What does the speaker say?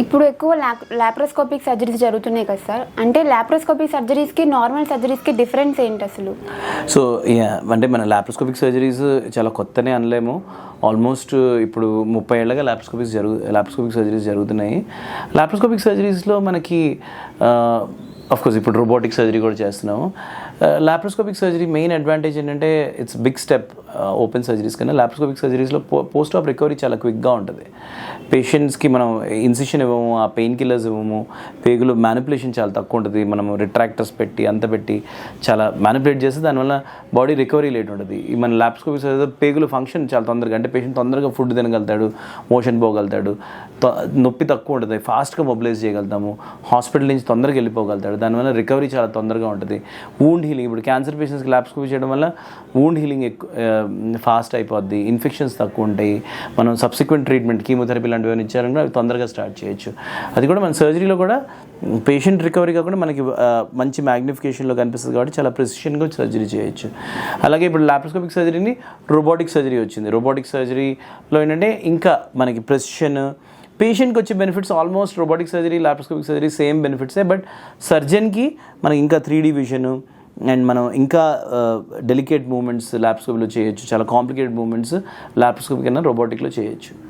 ఇప్పుడు ఎక్కువ laparoscopic surgeries జరుగుతున్నాయి కదా సార్. అంటే లాప్రోస్కోపిక్ సర్జరీస్కి నార్మల్ సర్జరీస్కి డిఫరెన్స్ ఏంటి అసలు? సో అంటే మన లాప్రోస్కోపిక్ సర్జరీస్ చాలా కొత్తనే అనలేము. ఆల్మోస్ట్ ఇప్పుడు ముప్పై ఏళ్ళగా లాప్రోస్కోపిక్ జరుగు లాప్రోస్కోపిక్ సర్జరీస్ జరుగుతున్నాయి. లాప్రోస్కోపిక్ సర్జరీస్లో మనకి కోర్స్ ఇప్పుడు రోబోటిక్ సర్జరీ కూడా చేస్తున్నాము. లాప్రోస్కోపిక్ సర్జరీ మెయిన్ అడ్వాంటేజ్ ఏంటంటే it's big step open surgeries కన్నా. లాప్రోస్కోపిక్ సర్జరీస్లో పోస్ట్ ఆఫ్ రికవరీ చాలా క్విక్గా ఉంటుంది. పేషెంట్స్కి మనం ఇన్సిషన్ ఇవ్వము ఆ పెయిన్ కిల్లర్స్ ఇవ్వము పేగులు మ్యానిపులేషన్ చాలా తక్కువ ఉంటుంది. మనం రిట్రాక్టర్స్ పెట్టి అంత పెట్టి చాలా మ్యానిపులేట్ చేస్తే దానివల్ల బాడీ రికవరీ లేట్ ఉంటుంది. ఈ మన లాప్రోస్కోపిక్ సర్జరీ పేగులు ఫంక్షన్ చాలా తొందరగా అంటే పేషెంట్ తొందరగా ఫుడ్ తినగలుగుతాడు మోషన్ పోగలుగుతాడు నొప్పి తక్కువ ఉంటుంది. ఫాస్ట్గా మొబిలైజ్ చేయగలుగుతాము. హాస్పిటల్ నుంచి తొందరగా వెళ్ళిపోగలుగుతాడు. దానివల్ల రికవరీ చాలా తొందరగా ఉంటుంది. వూండ్ హీలింగ్ ఇప్పుడు క్యాన్సర్ పేషెంట్స్కి ల్యాప్స్కోపీ చేయడం వల్ల వూండ్ హీలింగ్ ఎక్కువ ఫాస్ట్ అయిపోద్ది. ఇన్ఫెక్షన్స్ తక్కువ ఉంటాయి. మనం సబ్సిక్వెంట్ ట్రీట్మెంట్ కీమోథెరపీ లాంటివి ఏమైనా ఇచ్చారంటే అవి తొందరగా స్టార్ట్ చేయొచ్చు. అది కూడా మన సర్జరీలో కూడా పేషెంట్ రికవరీ కాకుండా మనకి మంచి మ్యాగ్నిఫికేషన్లో కనిపిస్తుంది కాబట్టి చాలా ప్రిసిషన్గా సర్జరీ చేయొచ్చు. అలాగే ఇప్పుడు లాప్రోస్కోపిక్ సర్జరీని రోబోటిక్ సర్జరీ వచ్చింది. రోబోటిక్ సర్జరీలో ఏంటంటే ఇంకా మనకి ప్రెసిషన్ పేషెంట్కి వచ్చే benefits almost robotic surgery laparoscopic surgery same బెనిఫిట్సే but సర్జన్కి మనకి ఇంకా త్రీ డీ విజన్ అండ్ మనం ఇంకా డెలికేట్ మూమెంట్స్ ల్యాప్స్కోపీలో చేయొచ్చు. చాలా కాంప్లికేటెడ్ మూమెంట్స్ ల్యాప్స్కోపీ కన్నా రోబోటిక్లో చేయొచ్చు.